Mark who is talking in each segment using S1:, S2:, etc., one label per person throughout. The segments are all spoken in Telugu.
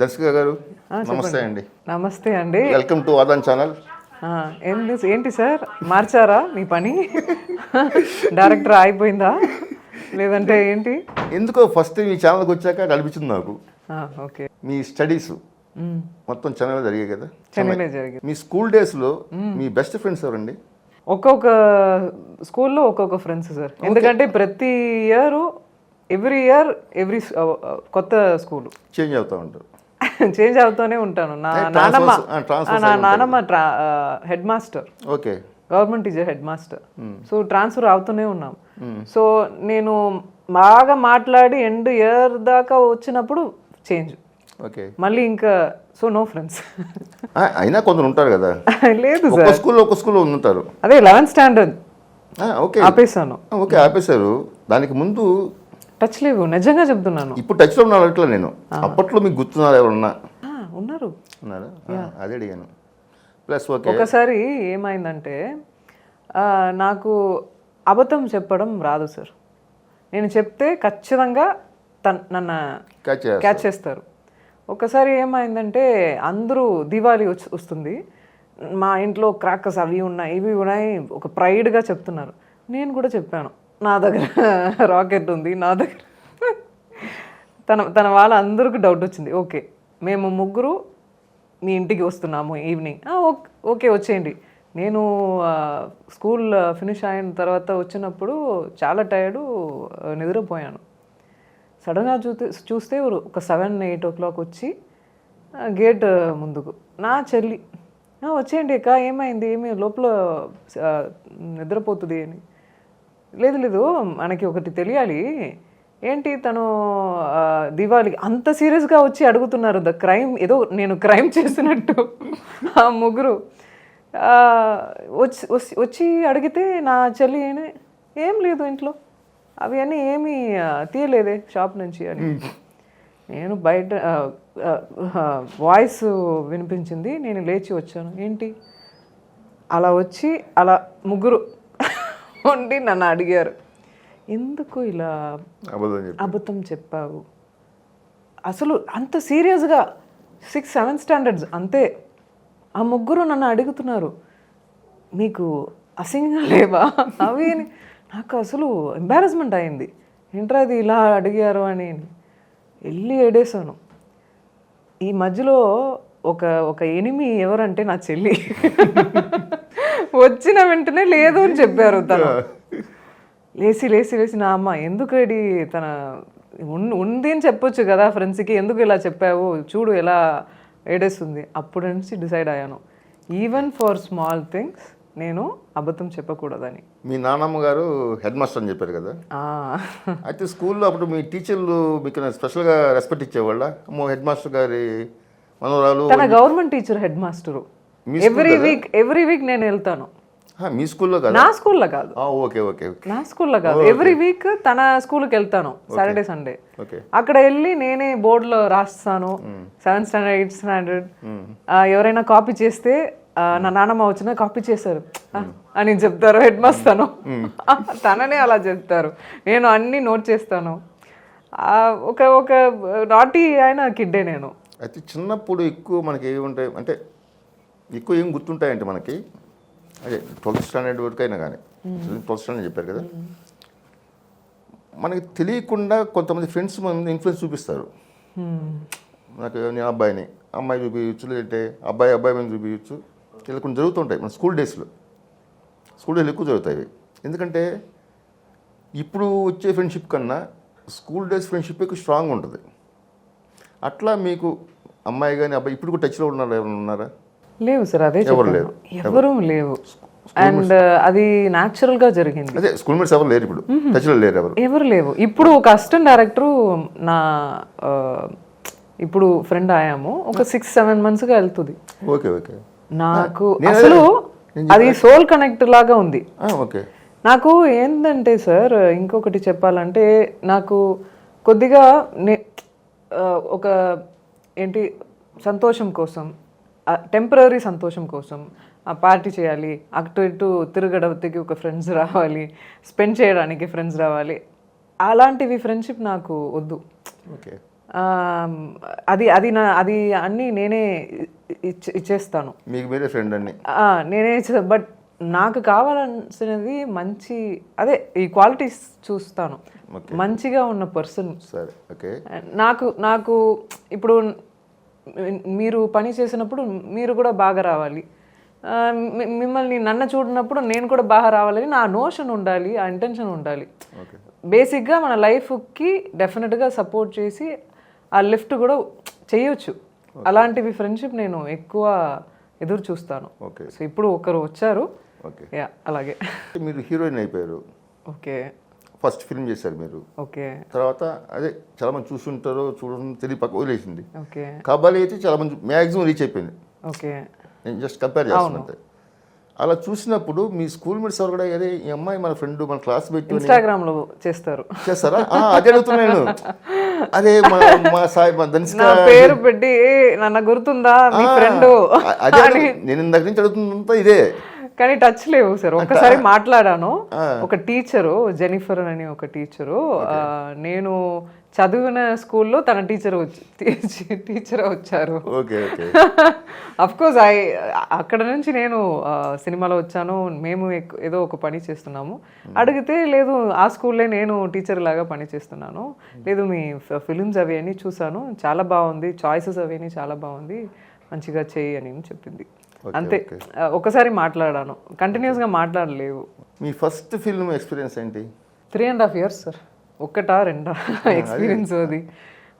S1: దర్శక గారు నమస్తే అండి.
S2: నమస్తే అండి.
S1: వెల్కమ్ టు ఆదాన్ ఛానల్
S2: ఏంటి ఏంటి సార్? మార్చారా మీ పని? డైరెక్టర్ అయిపోయిందా లేదంటే ఏంటి?
S1: ఎందుకో ఫస్ట్ మీ ఛానల్కి వచ్చాక అనిపించింది నాకు.
S2: ఓకే.
S1: మీ స్టడీస్ మొత్తం చెన్నైలో జరిగాయి కదా?
S2: చెన్నైలో జరిగింది
S1: మీ స్కూల్ డేస్లో మీ. బెస్ట్ ఫ్రెండ్స్ ఎవరండి?
S2: ఒక్కొక్క స్కూల్లో ఒక్కొక్క ఫ్రెండ్స్ సార్. ఎందుకంటే ప్రతి ఇయర్ ఎవ్రీ ఇయర్ ఎవ్రీ కొత్త స్కూల్
S1: చేంజ్ అవుతూ ఉంటారు.
S2: చేంజ్ అవుతూనే ఉంటాను. నా నానమ్మ నా నానమ్మ head master
S1: okay.
S2: Government teacher head master so transfer అవుతూనే ఉన్నాం. సో నేను బాగా మాట్లాడి ఎండ్ ఇయర్ దాకా వచ్చినప్పుడు చేంజ్
S1: ఓకే.
S2: మళ్ళీ ఇంకా సో నో ఫ్రెండ్స్
S1: అయినా కొందరు ఉంటారు కదా.
S2: లేదు సార్.
S1: స్కూల్లో ఒక స్కూల్లో ఉంటారు.
S2: అదే లెవెన్త్ స్టాండర్డ్
S1: ఓకే.
S2: ఆపేసాను
S1: ఓకే ఆపేశారు. దానికి ముందు
S2: టచ్ లేవు. నిజంగా చెప్తున్నాను.
S1: ఇప్పుడు టచ్లో ఉన్నారు అట్లా నేను. అప్పట్లో మీకు గుర్తున్నారు ఎవరన్నా?
S2: ఉన్నారు.
S1: ఉన్నారా? అదే అడిగాను. Plus okay.
S2: ఒకసారి ఏమైందంటే నాకు అబద్ధం చెప్పడం రాదు సార్. నేను చెప్తే ఖచ్చితంగా తన్ నన్ను
S1: క్యాచ్
S2: చేస్తారు. ఒకసారి ఏమైందంటే అందరూ దివాళీ వచ్చి వస్తుంది. మా ఇంట్లో క్రాకర్స్ అవి ఉన్నాయి ఇవి ఉన్నాయి ఒక ప్రైడ్గా చెప్తున్నారు. నేను కూడా చెప్పాను. నా దగ్గర రాకెట్ ఉంది నా దగ్గర. తన తన వాళ్ళ అందరికీ డౌట్ వచ్చింది. ఓకే మేము ముగ్గురు మీ ఇంటికి వస్తున్నాము ఈవినింగ్ ఓక్- ఓకే వచ్చేయండి. నేను స్కూల్ ఫినిష్ అయిన తర్వాత వచ్చినప్పుడు చాలా టైర్డు నిద్రపోయాను. సడన్గా చూస్తే చూస్తే ఒక సెవెన్ ఎయిట్ ఓ క్లాక్ వచ్చి గేట్ ముందుకు. నా చెల్లి వచ్చేయండి అక్క ఏమైంది? ఏమి లోపల నిద్రపోతుంది అని. లేదు లేదు మనకి ఒకటి తెలియాలి. ఏంటి తను ఆ, దివాళికి అంత సీరియస్గా వచ్చి అడుగుతున్నారు ద క్రైమ్ ఏదో నేను క్రైమ్ చేసినట్టు. ఆ ముగ్గురు వచ్చి వచ్చి- వచ్చి అడిగితే నా చెల్లి ఏం లేదు ఇంట్లో. అవి అన్నీ ఏమీ తీయలేదే షాప్ నుంచి అని. నేను బయట వాయిస్ వినిపించింది నేను లేచి వచ్చాను. ఏంటి? అలా వచ్చి అలా ముగ్గురు ఉండి నన్ను అడిగారు. ఎందుకు ఇలా
S1: అబద్ధం చెప్పి
S2: అబద్ధం చెప్పావు? అసలు అంత సీరియస్గా సిక్స్ సెవెంత్ స్టాండర్డ్స్ అంతే. ఆ ముగ్గురు నన్ను అడుగుతున్నారు. మీకు అసింగా లేవా? అవి అని నాకు అసలు ఎంబారస్మెంట్ అయింది. ఏంట్రా అది ఇలా అడిగారు అని? వెళ్ళి ఏడేశాను. ఈ మధ్యలో ఒక ఒక ఎనిమి ఎవరంటే నా చెల్లి. వచ్చిన వెంటనే లేదు అని చెప్పారు తను. లేచి లేచి లేచి నా అమ్మ ఎందుకు రెడీ? తన ఉంది అని చెప్పొచ్చు కదా ఫ్రెండ్స్కి ఎందుకు ఇలా చెప్పావు? చూడు ఎలా ఏడేస్తుంది. అప్పుడు నుంచి డిసైడ్ అయ్యాను. ఈవెన్ ఫర్ స్మాల్ థింగ్స్ నేను అబద్ధం చెప్పకూడదని.
S1: మీ నాన్నమ్మ గారు హెడ్ మాస్టర్ అని చెప్పారు కదా? అయితే స్కూల్లో అప్పుడు మీ టీచర్లు మీకు స్పెషల్గా రెస్పెక్ట్ ఇచ్చేవాళ్ళ? హెడ్ మాస్టర్ గారి మనవరాలు
S2: తన government teacher head master. Every week every week నేను వెళ్తాను.
S1: మీ స్కూల్లో కదా?
S2: నా స్కూల్లో కాదు.
S1: ఓకే ఓకే
S2: నా స్కూల్లో కాదు. ఎవ్రీ వీక్ తన స్కూల్కి వెళ్తాను సాటర్డే సండే అక్కడ వెళ్ళి నేనే బోర్డులో రాస్తాను సెవెంత్ స్టాండర్డ్ ఎయిత్ స్టాండర్డ్ ఎవరైనా కాపీ చేస్తే నా నాన్నమ్మ వచ్చిన కాపీ చేశారు అని చెప్తారు హెడ్ మాస్తాను తననే అలా చెప్తారు. నేను అన్ని నోట్ చేస్తాను. ఒక ఒక నాటి ఆయన కిడ్డే నేను.
S1: అయితే చిన్నప్పుడు ఎక్కువ మనకి ఏమి ఉంటాయి? అంటే ఎక్కువ ఏం గుర్తుంటాయంటే మనకి అదే ట్వెల్త్ స్టాండర్డ్ వరకు అయినా కానీ ట్వెల్త్ స్టాండర్డ్ చెప్పారు కదా? మనకి తెలియకుండా కొంతమంది ఫ్రెండ్స్ మన ఇన్ఫ్లుయెన్స్ చూపిస్తారు. నాకు నేను అబ్బాయిని అమ్మాయి చూపించచ్చు లేదంటే అబ్బాయి అబ్బాయి మీద చూపించచ్చు ఇలా కొన్ని జరుగుతుంటాయి మన స్కూల్ డేస్లో స్కూల్ డేస్లో ఎక్కువ జరుగుతాయి. ఎందుకంటే ఇప్పుడు వచ్చే ఫ్రెండ్షిప్ కన్నా స్కూల్ డేస్ ఫ్రెండ్షిప్ ఎక్కువ స్ట్రాంగ్ ఉంటుంది. అట్లా మీకు అమ్మాయి కానీ అబ్బాయి ఇప్పుడు కూడా టచ్లో ఉన్నారు ఎవరైనా ఉన్నారా?
S2: లేవు సార్ అదే
S1: ఎవరు
S2: చెప్పాను. ఎవరూ? లేవు. అండ్ అది natural గా జరిగింది.
S1: అదే స్కూల్ మేట్స్ ఎవరు లేరు ఇప్పుడు? టచ్లో లేరు ఎవరు?
S2: ఎవరు లేవు. ఇప్పుడు ఒక అసిస్టెంట్ డైరెక్టర్ నా ఇప్పుడు ఫ్రెండ్ అయ్యాము. ఒక సిక్స్ సెవెన్ మంత్స్గా వెళ్తుంది.
S1: Okay okay.
S2: నాకు అసలు అది సోల్ కనెక్ట్ లాగా ఉంది.
S1: ఓకే.
S2: నాకు ఏంటంటే సార్ ఇంకొకటి చెప్పాలంటే నాకు కొద్దిగా ఒక ఏంటి సంతోషం కోసం టెంపరీ సంతోషం కోసం ఆ పార్టీ చేయాలి అటు ఇటు తిరగడానికి ఒక ఫ్రెండ్స్ రావాలి స్పెండ్ చేయడానికి ఫ్రెండ్స్ రావాలి. అలాంటివి ఫ్రెండ్షిప్ నాకు వద్దు.
S1: ఓకే.
S2: అది అది నా అది అన్నీ నేనే ఇచ్చే ఇచ్చేస్తాను.
S1: మీకు మీరే ఫ్రెండ్ అన్ని.
S2: నేనే బట్ నాకు కావాల్సినది మంచి అదే ఈ క్వాలిటీస్ చూస్తాను. మంచిగా ఉన్న పర్సన్
S1: సరే ఓకే.
S2: నాకు నాకు ఇప్పుడు మీరు పని చేసినప్పుడు మీరు కూడా బాగా రావాలి. మిమ్మల్ని నన్ను చూడినప్పుడు నేను కూడా బాగా రావాలని నా నోషన్ ఉండాలి ఆ ఇంటెన్షన్ ఉండాలి. బేసిక్గా మన లైఫ్కి డెఫినెట్గా సపోర్ట్ చేసి ఆ లిఫ్ట్ కూడా చేయొచ్చు. అలాంటివి ఫ్రెండ్షిప్ నేను ఎక్కువ ఎదురు చూస్తాను.
S1: ఓకే.
S2: సో ఇప్పుడు ఒకరు వచ్చారు.
S1: ఓకే.
S2: యా అలాగే.
S1: మీరు హీరోయిన్ అయిపోయారు.
S2: ఓకే
S1: ఫస్ట్ ఫిల్మ్ చేశారు మీరు.
S2: ఓకే.
S1: తర్వాత అదే చాలా మంది చూస్తుంటారో చూడడం తెలియ పక్క వదిలేసింది.
S2: ఓకే.
S1: కబాలి అయితే చాలా మంది మ్యాక్సిమం రీచ్ అయిపోయింది.
S2: ఓకే.
S1: నేను జస్ట్ కంపేర్ చేస్తాను అలా చూసినప్పుడు మీ స్కూల్ మేట్స్ ఎవరు కూడా అరే ఈ అమ్మాయి మన ఫ్రెండ్ మన క్లాస్ పెట్టి
S2: ఇన్స్టాగ్రామ్లో చేస్తారు.
S1: చేస్తారా? ఆ, అదే అడుగుతున్నాను అరే మా సాయి మా ధనిష్క
S2: పేరు పెట్టి "ఏ, నన్ను గుర్తుందా? మీ ఫ్రెండ్
S1: అదే నేను ఇందాక నుంచి అడుగుతుందంతా ఇదే.
S2: కానీ టచ్ లేవు సార్ ఒక్కసారి మాట్లాడాను. ఒక టీచరు జెనిఫర్ అని ఒక టీచరు నేను చదివిన స్కూల్లో తన టీచర్ వచ్చి టీచర్ వచ్చారు. అఫ్ కోర్స్ ఐ అక్కడ నుంచి నేను సినిమాలో వచ్చాను. మేము ఏదో ఒక పని చేస్తున్నాము. అడిగితే లేదు ఆ స్కూల్లో నేను టీచర్ లాగా పని చేస్తున్నాను. లేదు మీ ఫిలిమ్స్ అవి అన్నీ చూసాను చాలా బాగుంది. చాయిసెస్ అవి చాలా బాగుంది. మంచిగా చేయి అని చెప్పింది అంతే. ఒకసారి మాట్లాడాను. కంటిన్యూస్గా మాట్లాడలేవు.
S1: మీ ఫస్ట్ ఫిల్మ్ ఎక్స్పీరియన్స్ ఏంటి?
S2: Three and half years sir ఒక్కటా రెండా? ఎక్స్పీరియన్స్ అది.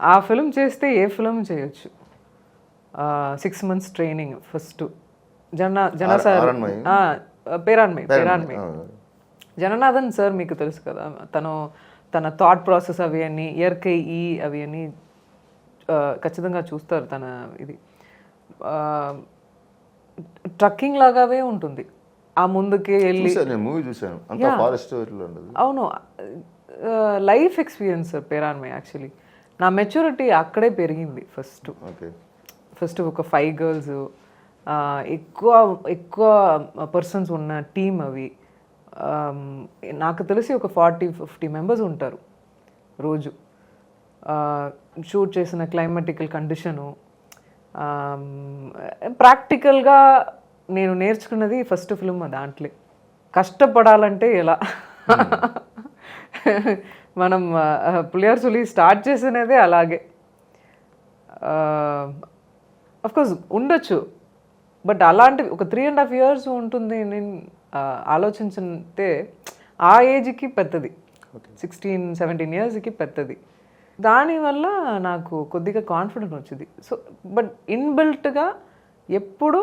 S2: ఆ ఫిల్మ్ చేస్తే ఏ ఫిల్మ్ చేయొచ్చు? సిక్స్ మంత్స్ ట్రైనింగ్ ఫస్ట్ జన జన సార్ పేరాన్మయ్
S1: ఆ,
S2: జననాథన్ సార్ మీకు తెలుసు కదా తను తన థాట్ ప్రాసెస్ అవి అన్నీ ఇయర్కై ఈ అవి అన్నీ ఆ, ఖచ్చితంగా చూస్తారు తన ఇది. ట్రక్కింగ్ లాగావే ఉంటుంది. ఆ ముందుకే వెళ్ళి
S1: నేను మూవీ చూశాను. అంతా ఫారెస్ట్
S2: అవును. లైఫ్ ఎక్స్పీరియన్స్ సార్ పేరాన్మయ్ యాక్చువల్లీ. నా మెచ్యూరిటీ అక్కడే పెరిగింది ఫస్ట్.
S1: ఓకే.
S2: ఫస్ట్ ఒక ఫైవ్ గర్ల్స్ ఎక్కువ ఎక్కువ పర్సన్స్ ఉన్న టీం అవి. Um, నాకు తెలిసి ఒక ఫార్టీ ఫిఫ్టీ మెంబర్స్ ఉంటారు రోజు. షూట్ చేసిన క్లైమాటికల్ కండిషను ప్రాక్టికల్గా నేను నేర్చుకున్నది ఫస్ట్ ఫిల్మ్ దాంట్లో. కష్టపడాలంటే ఎలా? మనం పులియర్ సులి స్టార్ట్ చేసినదే అలాగే. కోర్స్ ఉండొచ్చు. బట్ అలాంటి ఒక త్రీ అండ్ హాఫ్ ఇయర్స్ ఉంటుంది నేను ఆ, ఆలోచించితే ఆ ఏజ్కి పెద్దది. సిక్స్టీన్ సెవెంటీన్ ఇయర్స్కి పెద్దది. దానివల్ల నాకు కొద్దిగా కాన్ఫిడెన్స్ వచ్చింది. సో బట్ ఇన్బిల్ట్గా ఎప్పుడు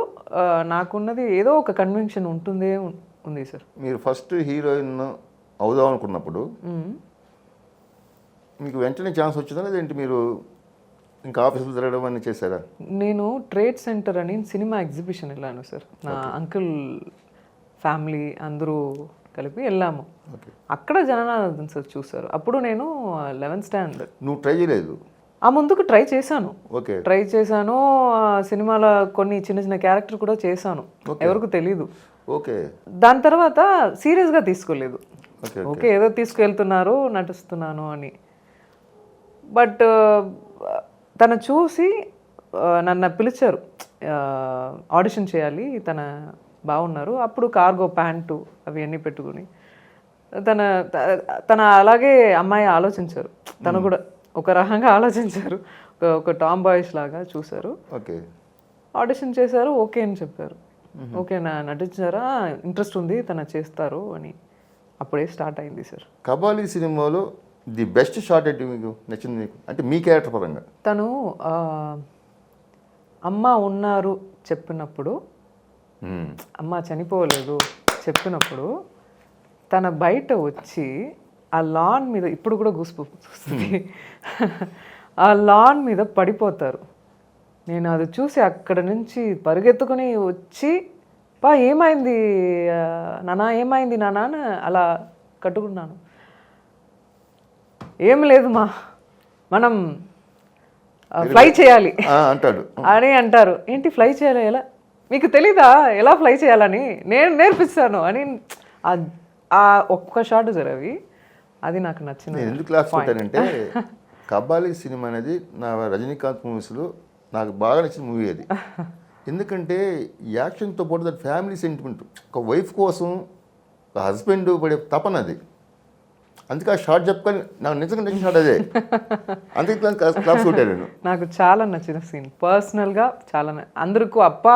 S2: నాకున్నది ఏదో ఒక కన్వెన్షన్ ఉంటుందే ఉంది సార్
S1: మీరు ఫస్ట్ హీరోయిన్ అవుదాం అనుకున్నప్పుడు మీకు వెంటనే ఛాన్స్ వచ్చిందా? లేదంటే మీరు ఇంకా ఆఫీసులు తిరగడం అన్నీ చేశారా?
S2: నేను ట్రేడ్ సెంటర్ అని సినిమా ఎగ్జిబిషన్ వెళ్ళాను సార్ నా అంకుల్ ఫ్యామిలీ అందరూ కలిపి వెళ్ళాము. అక్కడ జననాథన్ సార్ చూశారు. అప్పుడు నేను లెవెన్త్ స్టాండర్డ్
S1: నువ్వు ట్రై చేయలేదు?
S2: ఆ ముందుకు ట్రై చేశాను.
S1: ఓకే.
S2: ట్రై చేశాను సినిమాలో కొన్ని చిన్న చిన్న క్యారెక్టర్ కూడా చేశాను. ఎవరికి తెలీదు.
S1: ఓకే.
S2: దాని తర్వాత సీరియస్గా తీసుకోలేదు.
S1: Okay
S2: okay. ఏదో తీసుకువెళ్తున్నారు నటిస్తున్నాను అని. బట్ తను చూసి నన్ను పిలిచారు. ఆడిషన్ చేయాలి తన బాగున్నారు. అప్పుడు కార్గో ప్యాంటు అవి అన్నీ పెట్టుకుని తన తన అలాగే అమ్మాయి ఆలోచించారు. తను కూడా ఒక రకంగా ఆలోచించారు. ఒక- టామ్ బాయ్స్ లాగా చూశారు.
S1: ఓకే.
S2: ఆడిషన్ చేశారు. ఓకే అని చెప్పారు. ఓకే నా నటించారా? ఇంట్రెస్ట్ ఉంది తన చేస్తారు అని అప్పుడే స్టార్ట్ అయింది సార్.
S1: కబాలీ సినిమాలో ది బెస్ట్ షార్ట్ ఏంటి మీకు? నచ్చింది మీకు? అంటే మీ క్యారెక్టర్ పరంగా.
S2: తను అమ్మ ఉన్నారు చెప్పినప్పుడు. అమ్మ చనిపోలేదు చెప్పినప్పుడు తన బయట వచ్చి ఆ లాన్ మీద ఇప్పుడు కూడా వస్తుంది ఆ లాన్ మీద పడిపోతారు. నేను అది చూసి అక్కడ నుంచి పరిగెత్తుకుని వచ్చి పా ఏమైంది? నానా ఏమైంది నానా? అని అలా కట్టుకున్నాను. ఏం లేదు మా మనం ఫ్లై చేయాలి.
S1: అంటాడు.
S2: అని అంటారు. ఏంటి ఫ్లై చేయాలి? ఎలా? మీకు తెలీదా? ఎలా ఫ్లై చేయాలని? నేను నేర్పిస్తాను అని ఆ- ఒక్క షాట్ సార్ అవి. అది నాకు నచ్చింది
S1: ఎందుకు క్లాస్ పెట్టానంటే కబాలీ సినిమా అనేది నా రజనీకాంత్ మూవీస్లో నాకు బాగా నచ్చిన మూవీ అది. ఎందుకంటే యాక్షన్తో పాటు దాని ఫ్యామిలీ సెంటిమెంట్ ఒక వైఫ్ కోసం ఒక హస్బెండ్ పడే తపన అది. అందుకే ఆ షార్ట్ చెప్పుకొని నాకు నిజంగా నచ్చిన షార్ట్ అదే. అందుకే క్లాస్ కొట్టాను
S2: నాకు చాలా నచ్చిన సీన్ పర్సనల్గా చాలా అందరికీ అప్ప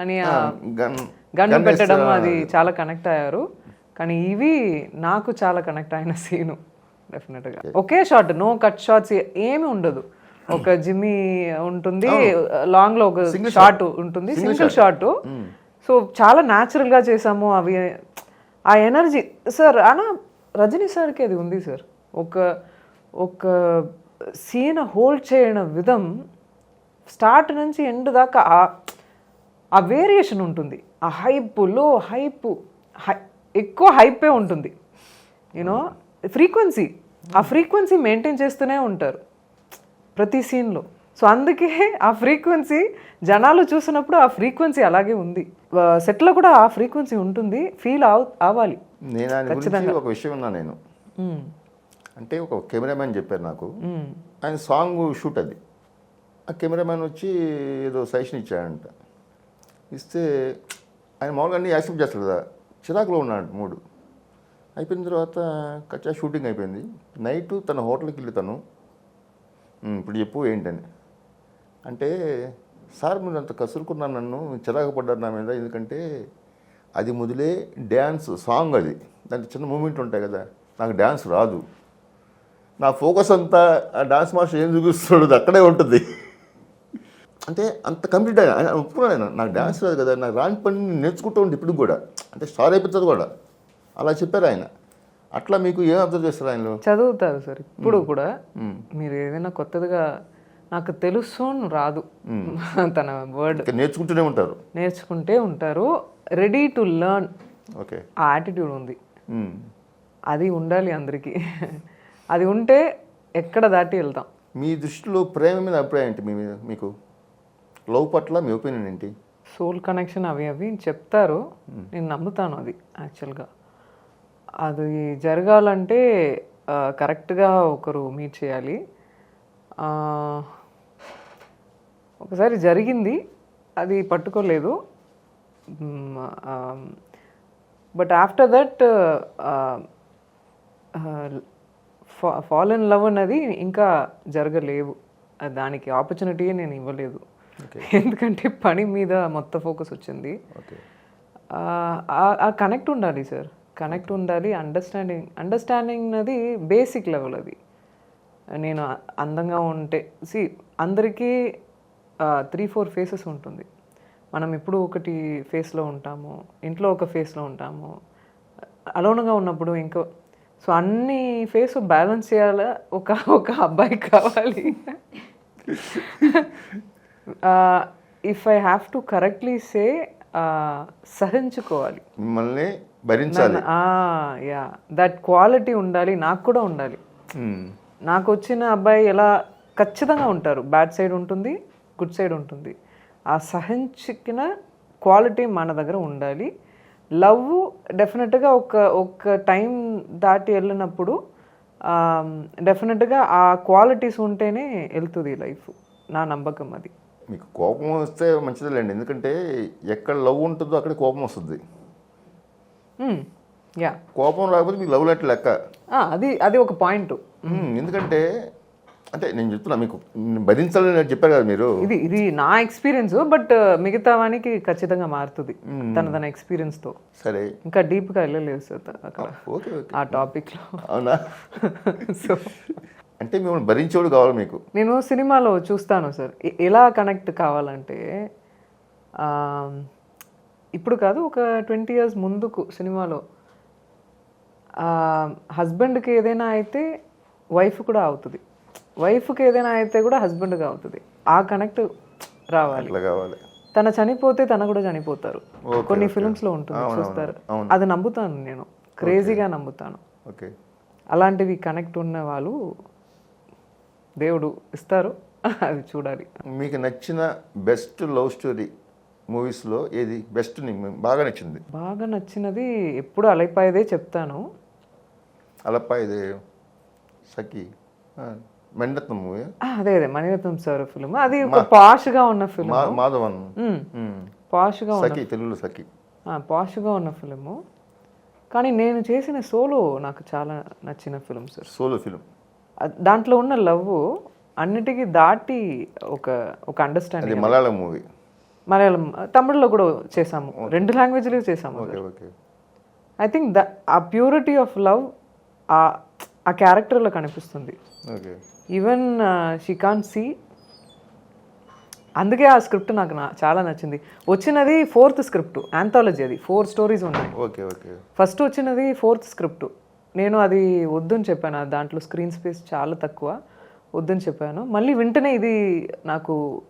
S2: అని
S1: గన్ గన్
S2: పెట్టడం అది చాలా కనెక్ట్ అయ్యారు. కానీ ఇవి నాకు చాలా కనెక్ట్ అయిన సీను డెఫినెట్గా ఒకే షాట్ నో కట్ షాట్స్ ఏమి ఉండదు. ఒక జిమ్మి ఉంటుంది లాంగ్లో ఒక షాట్ ఉంటుంది సింగిల్ షాట్ సో చాలా natural గా చేసాము అవి. ఆ ఎనర్జీ సార్ అనా రజనీ సార్కి అది ఉంది సార్ ఒక ఒక సీన్ హోల్డ్ చేయడం విధం స్టార్ట్ నుంచి ఎండ్ దాకా ఆ- వేరియేషన్ ఉంటుంది. ఆ హైప్లో హైప్ హై ఎక్కువ హైపే ఉంటుంది. యూనో ఫ్రీక్వెన్సీ ఆ ఫ్రీక్వెన్సీ మెయింటైన్ చేస్తూనే ఉంటారు ప్రతి సీన్లో. సో అందుకే ఆ ఫ్రీక్వెన్సీ జనాలు చూసినప్పుడు ఆ ఫ్రీక్వెన్సీ అలాగే ఉంది. సెట్లో కూడా ఆ ఫ్రీక్వెన్సీ ఉంటుంది ఫీల్ అవ్ అవ్వాలి.
S1: నేను ఒక విషయం ఉన్నా నేను. అంటే ఒక కెమెరామ్యాన్ చెప్పారు నాకు. ఆయన సాంగ్ షూట్ అది. ఆ కెమెరామ్యాన్ వచ్చి ఏదో సజెషన్ ఇచ్చాడంట. ఇస్తే ఆయన మామూలుగా అన్నీ యాక్సెప్ట్ చేస్తాడు కదా. చిరాకులో ఉన్నాడు మూడు. అయిపోయిన తర్వాత కచ్చా షూటింగ్ అయిపోయింది. నైట్ తన హోటల్కి వెళ్ళి తను ఇప్పుడు చెప్పు ఏంటని. అంటే సార్ మీరు అంత కసురుకున్నాను నన్ను చిరాకు పడ్డారు నా మీద ఎందుకంటే అది మొదలే డ్యాన్స్ సాంగ్ అది. దాంట్లో చిన్న మూమెంట్ ఉంటాయి కదా. నాకు డ్యాన్స్ రాదు. నా ఫోకస్ అంతా ఆ డాన్స్ మాస్టర్ ఏం చూపిస్తున్నాడు అక్కడే ఉంటుంది. అంటే అంత కంప్లీట్ ఆయన ఆయన ఒప్పుకున్నాడు ఆయన. నాకు డాన్స్ రాదు కదా నాకు రాని పని నేర్చుకుంటూ ఉండి ఇప్పుడు కూడా. అంటే స్టార్ అయిపోతుంది కూడా. అలా చెప్పారు ఆయన. అట్లా మీకు ఏం అబ్జర్వ్ చేస్తారు ఆయనలో?
S2: చదువుతారు సార్. ఇప్పుడు కూడా మీరు ఏదైనా కొత్తదిగా నాకు తెలుసు రాదు. తన వర్డ్
S1: నేర్చుకుంటూనే ఉంటారు.
S2: నేర్చుకుంటే ఉంటారు. Ready to learn
S1: okay.
S2: ఆ యాటిట్యూడ్ ఉంది. అది ఉండాలి అందరికీ. అది ఉంటే ఎక్కడ దాటి వెళ్తాం.
S1: మీ దృష్టిలో ప్రేమ మీద అభిప్రాయం ఏంటి మీ మీద మీకు? లవ్ పట్ల మీ ఒపీనియన్ ఏంటి?
S2: సోల్ కనెక్షన్ అవి అవి చెప్తారు. నేను నమ్ముతాను అది యాక్చువల్గా అది జరగాలంటే కరెక్ట్గా ఒకరు మీట్ చేయాలి. ఒకసారి జరిగింది అది పట్టుకోలేదు. But after that fall in love అన్నది ఇంకా జరగలేవు. దానికి ఆపర్చునిటీ నేను ఇవ్వలేదు. ఎందుకంటే పని మీద మొత్తం ఫోకస్ వచ్చింది. ఆ, కనెక్ట్ ఉండాలి సార్ కనెక్ట్ ఉండాలి. అండర్స్టాండింగ్ అండర్స్టాండింగ్ అది బేసిక్ లెవెల్ అది. నేను అందంగా ఉంటే సి అందరికీ త్రీ ఫోర్ ఫేసెస్ ఉంటుంది. మనం ఎప్పుడు ఒకటి ఫేస్లో ఉంటాము ఇంట్లో ఒక ఫేస్లో ఉంటాము అలోన్గా ఉన్నప్పుడు ఇంకో సో అన్ని ఫేస్ బ్యాలెన్స్ చేయాలా? ఒక ఒక అబ్బాయి కావాలి. If I have to correctly say సహించుకోవాలి.
S1: మిమ్మల్ని భరించాలి.
S2: యా. దట్ క్వాలిటీ ఉండాలి నాకు కూడా ఉండాలి.
S1: ఉమ్.
S2: నాకు వచ్చిన అబ్బాయి ఎలా ఖచ్చితంగా ఉంటారు. బ్యాడ్ సైడ్ ఉంటుంది గుడ్ సైడ్ ఉంటుంది. ఆ సహించుకిన క్వాలిటీ మన దగ్గర ఉండాలి. లవ్ డెఫినెట్గా ఒక ఒక టైం దాటి వెళ్ళినప్పుడు డెఫినెట్గా ఆ క్వాలిటీస్ ఉంటేనే వెళ్తుంది లైఫ్ నా నమ్మకం అది.
S1: మీకు కోపం వస్తే మంచిదేలేండి. ఎందుకంటే ఎక్కడ లవ్ ఉంటుందో అక్కడ కోపం వస్తుంది.
S2: యా
S1: కోపం రాకపోతే మీకు లవ్ లెట్ లెక్క.
S2: అది అది ఒక పాయింట్.
S1: ఉమ్, ఎందుకంటే అంటే నేను చెప్తున్నా మీకు భరించాలని చెప్పారు కదా మీరు.
S2: ఇది ఇది నా ఎక్స్పీరియన్స్ బట్ మిగతా వానికి ఖచ్చితంగా మారుతుంది. తన తన experience తో.
S1: సరే.
S2: ఇంకా deep గా వెళ్ళలేదు సార్ అక్కడ ఆ topic లో.
S1: అవునా?
S2: సో
S1: అంటే మిమ్మల్ని భరించేవాడు కావాలి మీకు.
S2: నేను సినిమాలో చూస్తాను సార్. ఎలా కనెక్ట్ కావాలంటే ఇప్పుడు కాదు ఒక ట్వంటీ ఇయర్స్ ముందుకు సినిమాలో హస్బెండ్కి ఏదైనా అయితే వైఫ్ కూడా అవుతుంది. వైఫ్కి ఏదైనా అయితే కూడా హస్బెండ్గా అవుతుంది. ఆ కనెక్ట్ రావాలి.
S1: కావాలి.
S2: తన చనిపోతే తన కూడా చనిపోతారు. కొన్ని
S1: okay.
S2: ఫిల్మ్స్లో ఉంటుంది చూస్తారు. అది నమ్ముతాను నేను. క్రేజీగా నమ్ముతాను.
S1: ఓకే.
S2: అలాంటివి కనెక్ట్ ఉన్న వాళ్ళు దేవుడు ఇస్తారు. అది చూడాలి.
S1: మీకు నచ్చిన బెస్ట్ లవ్ స్టోరీ మూవీస్లో ఏది? బెస్ట్ బాగా నచ్చింది.
S2: బాగా నచ్చినది ఎప్పుడు అలైపాయదే చెప్తాను.
S1: అలప్ప ఇది సఖి మెండత్నం మూవీ?
S2: అదే అదే మణిరత్నం సార్ ఫిల్మ్ అది పాష్గా ఉన్న ఫిల్మ్
S1: మా మాధవన్.
S2: పాష్గా ఉన్న
S1: సఖి తెలుగులో సఖి.
S2: పాష్గా ఉన్న ఫిల్ము కానీ నేను చేసిన సోలో నాకు చాలా నచ్చిన ఫిల్మ్ సార్
S1: సోలో ఫిలిం
S2: దాంట్లో ఉన్న లవ్ అన్నిటికీ దాటి ఒక ఒక అండర్స్టాండింగ్
S1: మలయాళం మూవీ.
S2: మలయాళం తమిళ్ళో కూడా చేసాము రెండు లాంగ్వేజ్లో చేసాము I think the uh purity of love ఆ ఆ క్యారెక్టర్లో కనిపిస్తుంది. ఈవెన్ షీ కాన్ సీ అందుకే ఆ స్క్రిప్ట్ నాకు చాలా నచ్చింది. వచ్చినది ఫోర్త్ స్క్రిప్ట్ ఆంథాలజీ అది. ఫోర్ స్టోరీస్ ఉన్నాయి.
S1: Okay okay.
S2: ఫస్ట్ వచ్చినది ఫోర్త్ స్క్రిప్ట్ నేను అది వద్దని చెప్పాను. దాంట్లో స్క్రీన్ స్పేస్ చాలా తక్కువ. వద్దని చెప్పాను. మళ్ళీ వెంటనే ఇది నాకు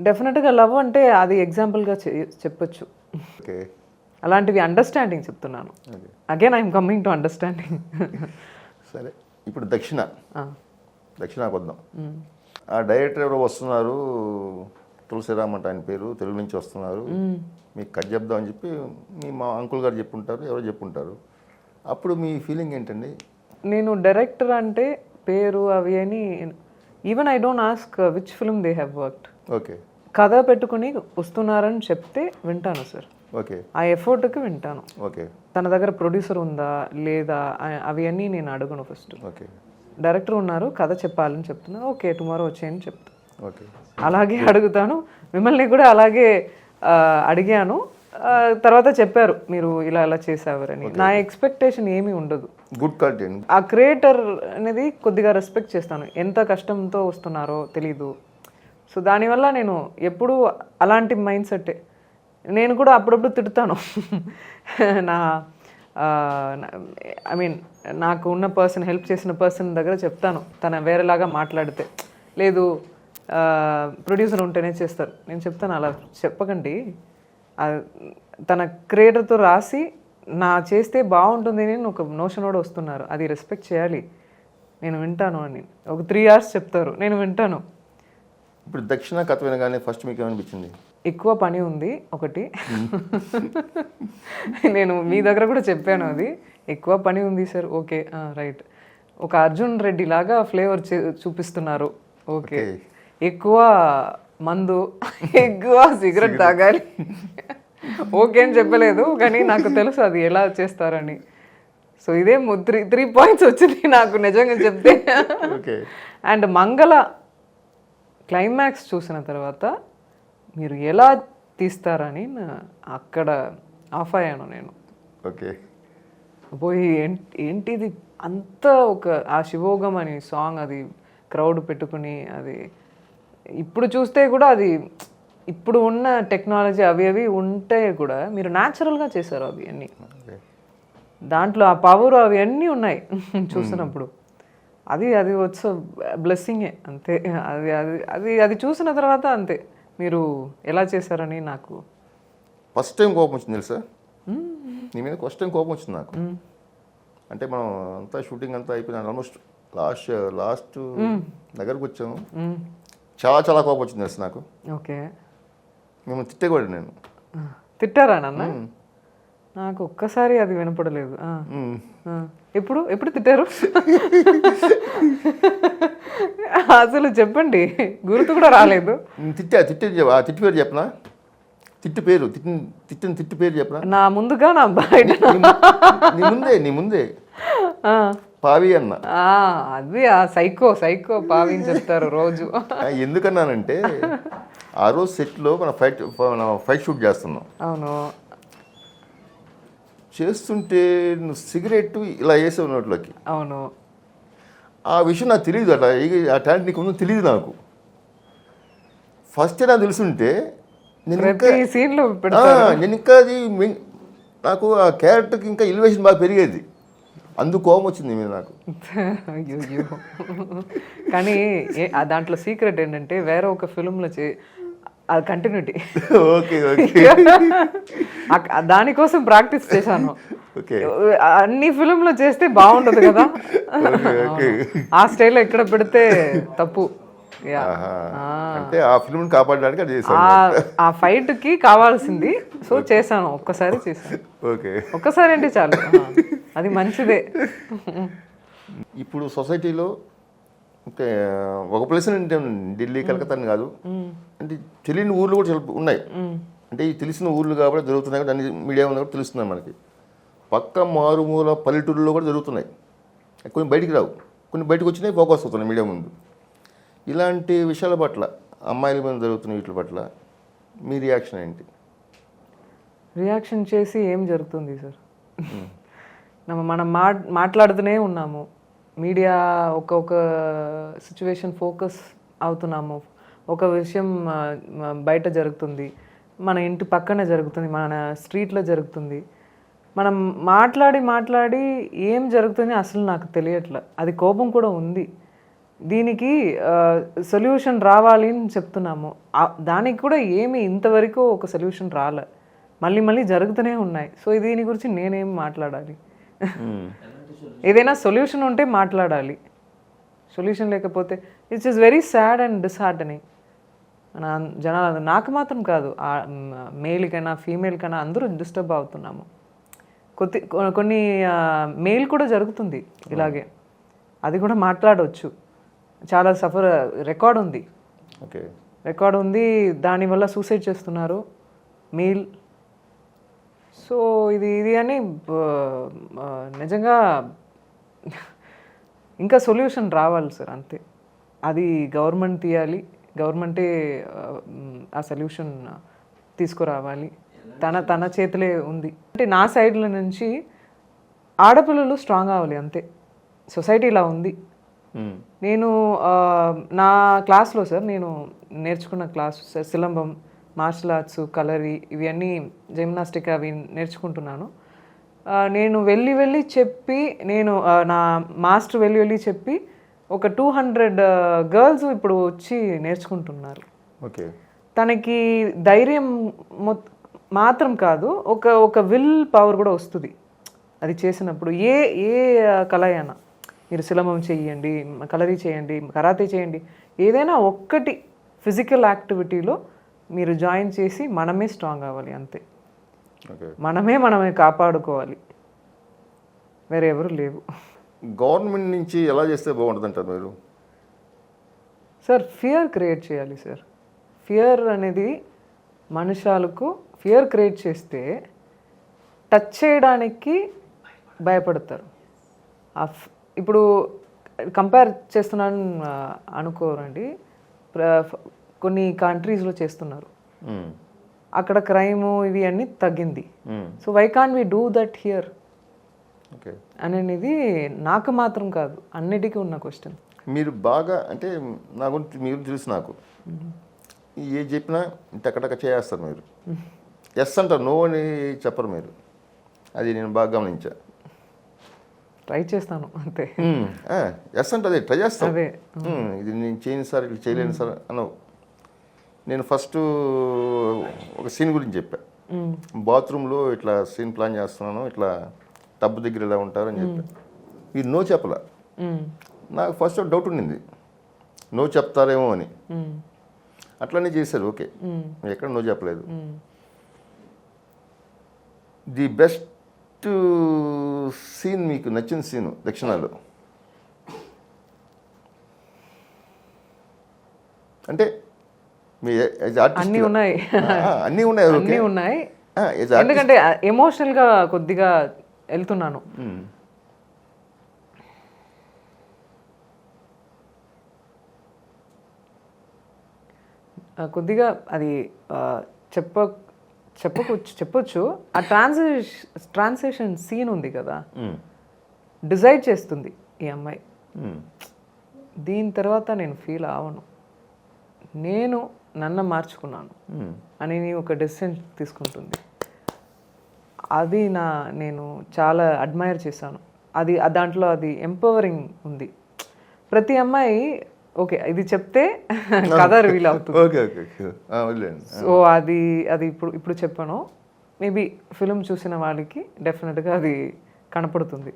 S2: డెఫినెట్గా లవ్ అంటే అది ఎగ్జాంపుల్గా చెప్పొచ్చు.
S1: ఓకే.
S2: అలాంటివి అండర్స్టాండింగ్ చెప్తున్నాను. Again I'm coming to understanding
S1: సరే. ఇప్పుడు దక్షిణ. దక్షిణకు వద్దాం ఆ డైరెక్టర్ ఎవరో వస్తున్నారు. తులసిరామ్ అంట ఆయన పేరు. తెలుగు నుంచి వస్తున్నారు. మీకు కట్ చెప్దాం అని చెప్పి మీ మా అంకుల్ గారు చెప్పుంటారు ఎవరో చెప్పుంటారు. అప్పుడు మీ ఫీలింగ్ ఏంటండి?
S2: నేను డైరెక్టర్ అంటే పేరు అవి అని even I don't ask which film they have worked
S1: okay.
S2: కథ పెట్టుకుని వస్తున్నారని చెప్తే వింటాను సార్.
S1: ఓకే.
S2: ఆ ఎఫర్ట్కి వింటాను.
S1: ఓకే.
S2: తన దగ్గర ప్రొడ్యూసర్ ఉందా లేదా అవి అన్నీ నేను అడగను ఫస్ట్
S1: ఓకే.
S2: డైరెక్టర్ ఉన్నారు కథ చెప్పాలని చెప్తున్నా ఓకే టుమారో వచ్చేయని చెప్తా.
S1: ఓకే.
S2: అలాగే అడుగుతాను. మిమ్మల్ని కూడా అలాగే అడిగాను. తర్వాత చెప్పారు మీరు ఇలా ఇలా చేసేవారని నా ఎక్స్పెక్టేషన్ ఏమీ ఉండదు.
S1: గుడ్ క్వాలిటీ
S2: ఆ క్రియేటర్ అనేది కొద్దిగా రెస్పెక్ట్ చేస్తాను. ఎంత కష్టంతో వస్తున్నారో తెలీదు. సో దానివల్ల నేను ఎప్పుడూ అలాంటి మైండ్ సెట్టే. నేను కూడా అప్పుడప్పుడు తిడతాను. నా ఐ మీన్ నాకు ఉన్న పర్సన్ హెల్ప్ చేసిన పర్సన్ దగ్గర చెప్తాను. తన వేరేలాగా మాట్లాడితే. లేదు ప్రొడ్యూసర్ ఉంటేనే చేస్తారు. నేను చెప్తాను అలా చెప్పకండి. తన క్రియేటర్తో రాసి నా చేస్తే బాగుంటుంది అని ఒక నోషన్ కూడా వస్తున్నారు. అది రెస్పెక్ట్ చేయాలి. నేను వింటాను అని. ఒక త్రీ అవర్స్ చెప్తారు. నేను వింటాను.
S1: ఇప్పుడు దక్షిణ కథ వినగానే ఫస్ట్ మీకు ఏమనిపించింది
S2: ఎక్కువ పని ఉంది ఒకటి. నేను మీ దగ్గర కూడా చెప్పాను అది. ఎక్కువ పని ఉంది సార్. ఓకే రైట్ ఒక అర్జున్ రెడ్డి లాగా ఫ్లేవర్ చూపిస్తున్నారు. ఓకే. ఎక్కువ మందు ఎక్కువ సిగరెట్ తాగాలి. ఓకే అని చెప్పలేదు కానీ నాకు తెలుసు అది ఎలా చేస్తారని. సో ఇదే త్రీ త్రీ పాయింట్స్ వచ్చింది నాకు నిజంగా చెప్తే.
S1: ఓకే.
S2: అండ్ మంగళ క్లైమాక్స్ చూసిన తర్వాత మీరు ఎలా తీస్తారని అక్కడ ఆఫ్ అయ్యాను నేను.
S1: ఓకే.
S2: పోయి ఏంటి ఏంటిది అంత ఒక ఆ శివోగం అని సాంగ్ అది క్రౌడ్ పెట్టుకుని అది ఇప్పుడు చూస్తే కూడా అది ఇప్పుడు ఉన్న టెక్నాలజీ అవి అవి ఉంటే కూడా మీరు న్యాచురల్గా చేశారు అవి అన్నీ. దాంట్లో ఆ పవర్ అవి అన్నీ ఉన్నాయి చూసినప్పుడు. అది అది వచ్చే బ్లెస్సింగే అంతే. అది అది అది అది చూసిన తర్వాత అంతే. మీరు ఎలా చేశారని నాకు
S1: ఫస్ట్ టైం కోపం వచ్చింది తెలుసా? నీ మీద ఫస్ట్ టైం కోపం వచ్చింది నాకు. అంటే మనం అంతా షూటింగ్ అంతా అయిపోయింది ఆల్మోస్ట్ లాస్ట్ లాస్ట్ దగ్గరకు వచ్చాము. చాలా చాలా కోపం వచ్చింది తెలుసు నాకు?
S2: ఓకే.
S1: మేము తిట్టేవాడు నేను.
S2: తిట్టారా నాన్న? నాకు ఒక్కసారి అది వినపడలేదు. ఎప్పుడు ఎప్పుడు తిట్టారు? అసలు చెప్పండి. గుర్తు కూడా రాలేదు.
S1: తిట్టా తిట్టి తిట్టి పేరు చెప్పనా? తిట్టు పేరు తిట్టిన తిట్టిన తిట్టు పేరు చెప్పనా?
S2: నా ముందుగా నా బయట
S1: నీ ముందే నీ ముందే. పావి అన్న.
S2: అది ఆ సైకో సైకో పావిని చెప్తారు రోజు.
S1: ఎందుకన్నానంటే ఆ రోజు సెట్లో మన ఫైట్ మన ఫైట్ షూట్ చేస్తున్నాం.
S2: అవును.
S1: చేస్తుంటే నువ్వు సిగరెట్ ఇలా వేసావు నోట్లోకి.
S2: అవును.
S1: ఆ విషయం నాకు తెలియదు అట్లా ఈ- ఆ టాలెంట్ నీకు ఉందో తెలియదు నాకు. ఫస్ట్ నాకు తెలుసుంటే నేను ఇంకా నేను ఇంకా అది నాకు ఆ క్యారెక్టర్కి ఇంకా ఇలివేషన్ బాగా పెరిగేది. అందుకు కోపం వచ్చింది మీద నాకు.
S2: కానీ దాంట్లో సీక్రెట్ ఏంటంటే వేరే ఒక ఫిల్మ్లో చే అది కంటిన్యూటీ
S1: ఓకే ఓకే.
S2: దానికోసం ప్రాక్టీస్ చేశాను. అన్ని ఫిల్మ్లో చేస్తే బాగుండదు కదా. ఆ స్టైల్లో ఎక్కడ పెడితే తప్పు.
S1: అంటే ఆ ఫిల్మ్ని కాపాడడానికి అది చేశాను
S2: ఆ- ఫైట్కి కావాల్సింది. సో చేశాను. ఒక్కసారి చేశాను.
S1: ఓకే.
S2: ఒక్కసారి అంటే చాలు. అది మంచిదే.
S1: ఇప్పుడు సొసైటీలో ఒక ప్లేస్ అంటే ఢిల్లీ కలకత్తా కాదు. అంటే తెలియని ఊర్లు కూడా చాలా ఉన్నాయి. అంటే ఈ తెలిసిన ఊర్లు కాబట్టి జరుగుతున్నాయి అన్ని మీడియా ఉంది కాబట్టి తెలుస్తున్నాయి మనకి. పక్క మారుమూల పల్లెటూరులో కూడా జరుగుతున్నాయి. కొన్ని బయటికి రావు. కొన్ని బయటకు వచ్చినాయి ఫోకస్ అవుతున్నాయి మీడియా ముందు. ఇలాంటి విషయాల పట్ల అమ్మాయిల మీద జరుగుతున్న వీటి పట్ల మీ రియాక్షన్ ఏంటి?
S2: రియాక్షన్ చేసి ఏం జరుగుతుంది సార్? మనం మాట్ మాట్లాడుతూనే ఉన్నాము. మీడియా ఒక ఒక సిచ్యువేషన్ ఫోకస్ అవుతున్నాము. ఒక విషయం మ- బయట జరుగుతుంది. మన ఇంటి పక్కన జరుగుతుంది. మన స్ట్రీట్లో జరుగుతుంది. మనం మాట్లాడి మాట్లాడి ఏం జరుగుతుంది అసలు నాకు తెలియట్లే. అది కోపం కూడా ఉంది. దీనికి సొల్యూషన్ రావాలి అని చెప్తున్నాము. దానికి కూడా ఏమి ఇంతవరకు ఒక సొల్యూషన్ రాలే. మళ్ళీ మళ్ళీ జరుగుతూనే ఉన్నాయి. సో దీని గురించి నేనేం మాట్లాడాలి? ఏదైనా సొల్యూషన్ ఉంటే మాట్లాడాలి. సొల్యూషన్ లేకపోతే it's is very sad and disheartening నా జనాలు నాకు మాత్రం కాదు మేల్కైనా ఫీమేల్కైనా అందరూ డిస్టర్బ్ అవుతున్నాము. కొద్ది కొన్ని మెయిల్ కూడా జరుగుతుంది ఇలాగే. అది కూడా మాట్లాడవచ్చు చాలా సఫర్ రికార్డ్ ఉంది.
S1: ఓకే.
S2: రికార్డ్ ఉంది దానివల్ల సూసైడ్ చేస్తున్నారు మెయిల్ సో ఇది ఇది అని నిజంగా ఇంకా సొల్యూషన్ రావాలి సార్ అంతే. అది గవర్నమెంట్ తీయాలి గవర్నమెంటే ఆ, సొల్యూషన్ తీసుకురావాలి. తన తన చేతిలే ఉంది. అంటే నా సైడ్ల నుంచి ఆడపిల్లలు స్ట్రాంగ్ అవ్వాలి అంతే. సొసైటీ ఇలా ఉంది. నేను నా క్లాస్లో సార్ నేను నేర్చుకున్న క్లాస్ స- సిలంబం మార్షల్ ఆర్ట్స్ కలరీ ఇవన్నీ జిమ్నాస్టిక్ అవి నేర్చుకుంటున్నాను. నేను వెళ్ళి వెళ్ళి చెప్పి నేను నా మాస్టర్ వెళ్ళి వెళ్ళి చెప్పి ఒక టూ హండ్రెడ్ గర్ల్స్ ఇప్పుడు వచ్చి నేర్చుకుంటున్నారు.
S1: ఓకే.
S2: తనకి ధైర్యం మొత్ మాత్రం కాదు ఒక ఒక విల్ పవర్ కూడా వస్తుంది. అది చేసినప్పుడు ఏ ఏ కళ అయినా. మీరు సిలమం చేయండి కలరీ చేయండి కరాతే చేయండి. ఏదైనా ఒక్కటి ఫిజికల్ యాక్టివిటీలో మీరు జాయిన్ చేసి మనమే స్ట్రాంగ్ అవ్వాలి అంతే. మనమే మనమే కాపాడుకోవాలి. వేరే ఎవరు లేవు.
S1: గవర్నమెంట్ నుంచి ఎలా చేస్తే బాగుంటుంది అంటారు మీరు?
S2: సార్ ఫియర్ క్రియేట్ చేయాలి సార్. ఫియర్ అనేది మనుషాలకు ఫియర్ క్రియేట్ చేస్తే టచ్ చేయడానికి భయపడతారు. ఆ ఇప్పుడు కంపేర్ చేస్తున్నాను అనుకోరండి. కొన్ని కంట్రీస్లో చేస్తున్నారు.
S1: మ్మ్.
S2: అక్కడ క్రైమ్ ఇవి అన్నీ తగ్గింది. So why can we do that here
S1: okay
S2: అనేది నాకు మాత్రం కాదు అన్నిటికీ ఉన్న క్వశ్చన్
S1: మీరు బాగా అంటే నా గురించి మీరు తెలుసు నాకు. ఏ చెప్పినా టకటక చేస్తారు మీరు. ఎస్ అంటారు నో అని చెప్పరు మీరు. అది నేను బాగా గమనించా.
S2: ట్రై చేస్తాను అంతే.
S1: ఎస్ అంటే అదే ట్రై చేస్తాం.
S2: అదే.
S1: ఇది నేను చేయను సార్ ఇట్లా చేయలేను సార్ అనవు నేను ఫస్ట్ ఒక సీన్ గురించి చెప్పా. బాత్రూంలో ఇట్లా సీన్ ప్లాన్ చేస్తున్నాను ఇట్లా టబ్బు దగ్గర ఇలా ఉంటారు అని చెప్పా. మీరు నో చెప్పలా. నాకు ఫస్ట్ డౌట్ ఉండింది. నో చెప్తారేమో అని. అట్లనే చేశారు ఓకే. ఎక్కడ నో చెప్పలేదు. ది బెస్ట్ సీన్ మీకు నచ్చిన సీన్ దక్షిణాలో అంటే మీ
S2: అన్నీ ఉన్నాయి.
S1: అన్నీ ఉన్నాయి
S2: అన్నీ ఉన్నాయి. ఎందుకంటే ఎమోషనల్గా కొద్దిగా వెళ్తున్నాను. ఆ, కొద్దిగా అది చెప్ప చెప్పకొచ్చు చెప్పొచ్చు. ఆ ట్రాన్సేష్ ట్రాన్సేషన్ సీన్ ఉంది కదా. డిసైడ్ చేస్తుంది ఈ అమ్మాయి. దీని తర్వాత నేను ఫీల్ అవను నేను నన్ను మార్చుకున్నాను అని ఒక డెసిషన్ తీసుకుంటుంది. అది నా నేను చాలా అడ్మైర్ చేశాను. అది ఆ దాంట్లో అది ఎంపవరింగ్ ఉంది. ప్రతి అమ్మాయి ఓకే ఇది చెప్తే కథ రివీల్ అవుతుంది.
S1: Okay okay.
S2: సో అది అది ఇప్పుడు ఇప్పుడు చెప్పాను. మేబీ ఫిలిం చూసిన వాళ్ళకి డెఫినెట్గా అది కనపడుతుంది.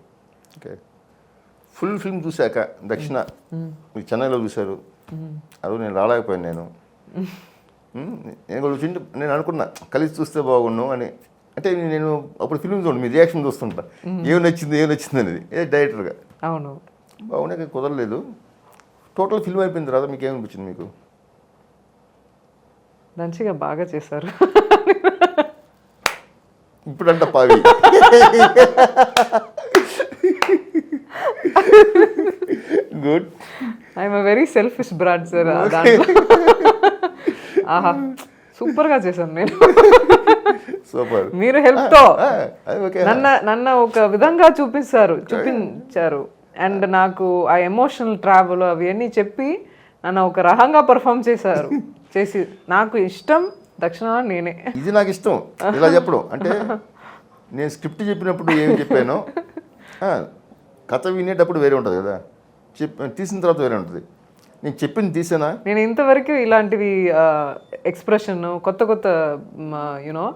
S1: ఓకే. ఫుల్ ఫిల్మ్ చూశాక దక్షిణ మీరు చెన్నైలో చూశారు. అది నేను రాలేకపోయాను నేను. నేను కూడా నేను అనుకున్నా కలిసి చూస్తే బాగుండు అని. అంటే నేను అప్పుడు ఫిల్మ్ చూడండి మీ రియాక్షన్ చూస్తుంటా. ఏం నచ్చింది ఏం నచ్చింది అనేది. ఏ డైరెక్టర్గా
S2: అవును.
S1: బాగున్నాక కుదరలేదు. టోటల్ ఫిల్మ్ అయిపోయిన తర్వాత మీకు ఏమనిపించింది మీకు?
S2: మంచిగా బాగా చేశారు.
S1: ఇప్పుడంట పావి. Good
S2: I'm very selfish brad sir ఆహా సూపర్గా చేశాను నేను.
S1: సూపర్.
S2: మీరు
S1: హెల్ప్తో.
S2: నన్న నన్న ఒక విధంగా చూపిస్తారు చూపించారు. అండ్ నాకు ఆ ఎమోషనల్ ట్రావెల్ అవన్నీ చెప్పి నన్ను ఒక రకంగా పర్ఫామ్ చేశారు. చేసి నాకు ఇష్టం దక్షిణాన నేనే.
S1: ఇది నాకు ఇష్టం. ఇలా చెప్పడం. అంటే నేను స్క్రిప్ట్ చెప్పినప్పుడు ఏం చెప్పానో కథ వినేటప్పుడు వేరే ఉంటుంది కదా. చెప్ తీసిన తర్వాత వేరే ఉంటుంది. నేను చెప్పింది తీసానా?
S2: నేను ఇంతవరకు ఇలాంటివి ఎక్స్ప్రెషన్ కొత్త కొత్త యునో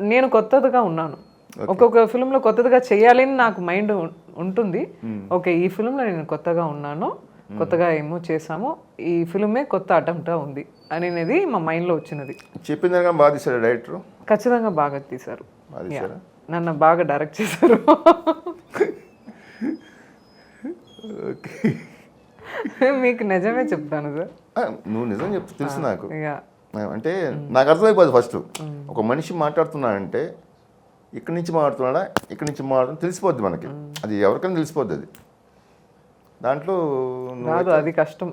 S2: నేను కొత్తదిగా ఉన్నాను. ఒక్కొక్క ఫిల్మ్లో కొత్తదిగా చేయాలని నాకు మైండ్ ఉంటుంది. ఓకే ఈ ఫిల్మ్లో నేను కొత్తగా ఉన్నాను కొత్తగా ఏమో చేసాము ఈ ఫిల్మే కొత్త అటెంప్ట్గా ఉంది అనేది మా మైండ్లో వచ్చినది.
S1: చెప్పిన దానిగా బాగా తీశాడు డైరెక్టర్?
S2: ఖచ్చితంగా బాగా తీశారు.
S1: తీశారా?
S2: నన్ను బాగా డైరెక్ట్ చేశారు. మీకు నిజమే చెప్తాను సార్.
S1: నువ్వు నిజం చెప్తా తెలుసు నాకు. అంటే నాకు అర్థమైపోతుంది ఫస్ట్. ఒక మనిషి మాట్లాడుతున్నాడంటే ఇక్కడి నుంచి మాట్లాడుతున్నాడా ఇక్కడి నుంచి మాట్లాడుతున్నా తెలిసిపోద్ది మనకి. అది ఎవరికైనా తెలిసిపోద్ది అది. దాంట్లో
S2: అది కష్టం.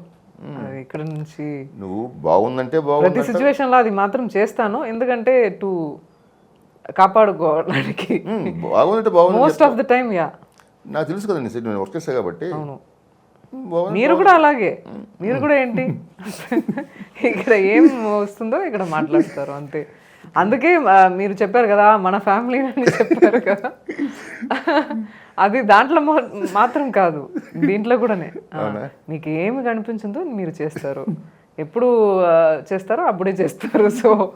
S2: ఇక్కడ నుంచి?
S1: నువ్వు బాగుందంటే బాగుంది
S2: ప్రతి సిచ్యువేషన్లో అది మాత్రం చేస్తాను. ఎందుకంటే టు కాపాడుకోవడానికి
S1: బాగుందంటే బాగుంది
S2: most of the time yeah
S1: నాకు తెలుసు కదండి సార్ నేను వర్క్ చేసా కాబట్టి.
S2: మీరు కూడా అలాగే. మీరు కూడా ఏంటి? ఇక్కడ ఏం వస్తుందో ఇక్కడ మాట్లాడతారు అంతే. అందుకే మీరు చెప్పారు కదా మన ఫ్యామిలీ అని చెప్పారు కదా. అది దాంట్లో మాత్రం కాదు. దీంట్లో కూడానే. మీకు ఏమి కనిపించిందో మీరు చేస్తారు. ఎప్పుడు చేస్తారో అప్పుడే చేస్తారు. సో